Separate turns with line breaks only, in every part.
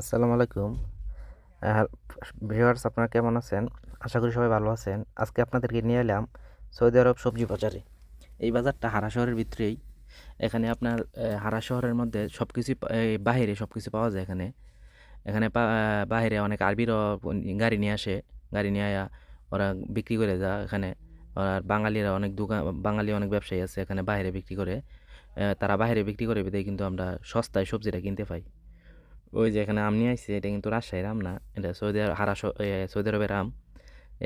আসসালামু আলাইকুম। ভিউয়ার্স, আপনারা কেমন আছেন? আশা করি সবাই ভালো আছেন। আজকে আপনাদেরকে নিয়ে এলাম সৌদি আরব সবজি বাজারে। এই বাজারটা হারা শহরের ভিতরেই। এখানে আপনার হারা শহরের মধ্যে সব কিছু বাহিরে সব কিছু পাওয়া যায় এখানে। এখানে বাহিরে অনেক আরবিরও গাড়ি নিয়ে আসে। গাড়ি নিয়ে আয়া ওরা বিক্রি করে যা এখানে। আর বাঙালিরা অনেক দোকান, বাঙালি অনেক ব্যবসায়ী আছে এখানে বাইরে বিক্রি করে। তারা বাইরে বিক্রি করে কিন্তু আমরা সস্তায় সবজিটা কিনতে পাই। ওই যে এখানে আম নিয়ে আসছে এটা কিন্তু রাজশাহীর আম না, এটা সৌদি হারা সৌদি আরবের আম।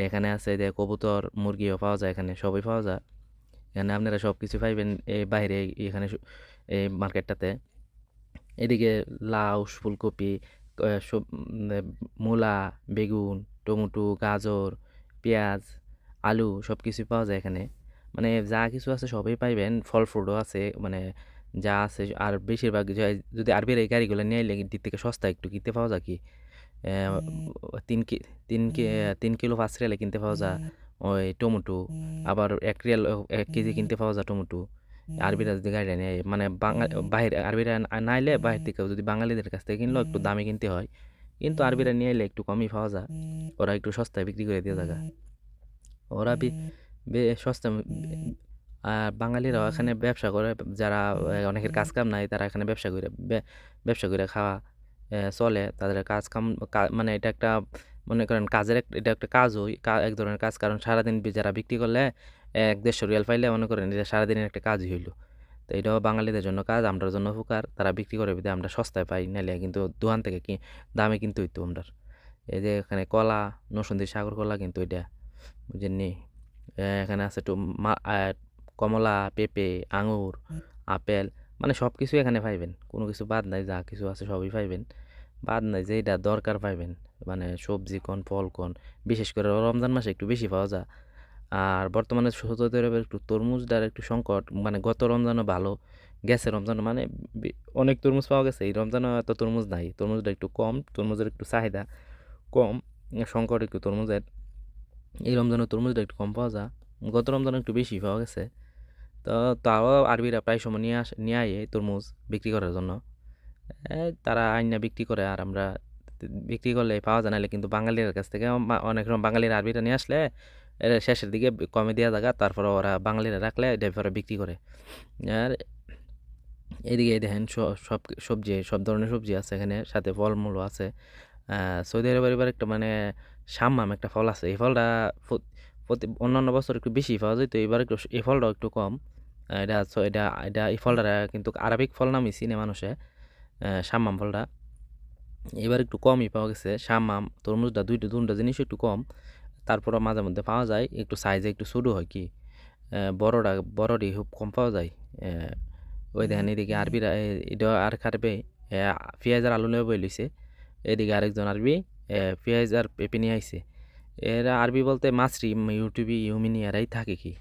এখানে আছে যে কবুতর, মুরগিও পাওয়া যায় এখানে, সবই পাওয়া যায়। এখানে আপনারা সব কিছু পাইবেন এই বাইরে, এখানে এই মার্কেটটাতে। এদিকে লাউ, ফুলকপি সব মূলা, বেগুন, টমেটো, গাজর, পেঁয়াজ, আলু সব কিছুই পাওয়া যায় এখানে। মানে যা কিছু আছে সবই পাইবেন ফল ফ্রুটও আছে মানে যা আছে আর বেশিরভাগ যদি আরবির এই গাড়িগুলো নিয়ে এলে দিক থেকে সস্তা একটু কিনতে পাওয়া যায় কি? তিন কি তিন কি তিন কিলো পাঁচ রিয়ালে কিনতে পাওয়া যায় ওই টমেটো আবার এক রিয়াল এক কেজি কিনতে পাওয়া যায় টমেটো। আরবিরা যদি গাড়িটা নেয় মানে বাঙালি বাইরে আরবিরা না- না এলে বাইরে থেকে যদি বাঙালিদের কাছ থেকে কিনলেও একটু দামে কিনতে হয়। কিন্তু আরবিরা নিয়ে এলে একটু কমই পাওয়া যায়। ওরা একটু সস্তায় বিক্রি করে দিয়ে জায়গা ওরা সস্তা আর বাঙালিরাও এখানে ব্যবসা করে যারা অনেকের কাজ কাম নাই তারা এখানে ব্যবসা করে ব্যবসা করে খাওয়া চলে। তাদের কাজ কাম মানে এটা একটা মনে করেন কাজের এটা একটা কাজ ওই এক ধরনের কাজ। কারণ সারাদিন যারা বিক্রি করলে এক দেড়শো রিয়াল পাইলে মনে করেন এটা সারাদিনের একটা কাজই হইল। তো এটাও বাঙালিদের জন্য কাজ আমরার জন্য উপকার। তারা বিক্রি করে বিধে আমরা সস্তায় পাই নাইলে কিন্তু দোকান থেকে কি দামে কিনতে হইতো আমরা এই যে এখানে কলা নসুন্দি সাগর কলা কিন্তু এটা বুঝেননি? এখানে আছে একটু কমলা পেঁপে আঙুর আপেল মানে সব কিছু এখানে পাইবেন। কোনো কিছু বাদ নাই যা কিছু আছে সবই পাইবেন। বাদ নাই যেটা দরকার পাইবেন মানে সবজি কোন ফল কোন বিশেষ করে রমজান মাসে একটু বেশি পাওয়া যায়। আর বর্তমানে সৌদি আরবের একটু তরমুজটার একটু সংকট মানে গত রমজানও ভালো গেছে রমজানও মানে অনেক তরমুজ পাওয়া গেছে। এই রমজানও এত তরমুজ নাই তরমুজটা একটু কম তরমুজের একটু চাহিদা কম সংকট একটু তরমুজের। এই রমজানের তরমুজটা একটু কম পাওয়া যায় গত রমজানে একটু বেশি পাওয়া গেছে। তো তাও আরবিরা প্রায় সময় নিয়ে আস, নিয়ে আয় তরমুজ বিক্রি করার জন্য। তারা আইনা বিক্রি করে আর আমরা বিক্রি করলে পাওয়া যায়, নাহলে কিন্তু বাঙালির কাছ থেকে অনেক রকম বাঙালির আরবিরা নিয়ে আসলে শেষের দিকে কমে দেওয়া জায়গা, তারপরে ওরা বাঙালিরা রাখলে ড্রাইভাররা বিক্রি করে। আর এদিকে দেখেন সব সবজি, সব ধরনের সবজি আছে এখানে, সাথে ফলমূলও আছে। সৌদি আরবের একটা মানে সাম্মাম একটা ফল আছে, এই ফলটা প্রতি অন্যান্য বছর একটু বেশি পাওয়া যায়, তো এবার একটু এই ফলটাও একটু কম। এটা এটা এটা এই ফলটা কিন্তু আরবিক ফল নামই চিনে মানুষে সাম্মাম ফলটা। এবার একটু কমই পাওয়া গেছে, সাম্মাম, তরমুজটা দুইটা দুটা জিনিস একটু কম তারপরে মাঝে মধ্যে পাওয়া যায়, একটু সাইজে একটু ছোটো হয় কি বড়টা, বড়টি খুব কম পাওয়া যায় ওই দেখেন এদিকে আরবিরা এটা আর খারবে পেঁয়াজ আর আলু নিয়ে বই লইছে, এদিকে আরেকজন আরবি পেঁয়াজ আর পেঁপে নিয়ে আইছে। এরা আরবি বলতে মাসরি ইউটিউবি ইউমিনি এরাই থাকে কি?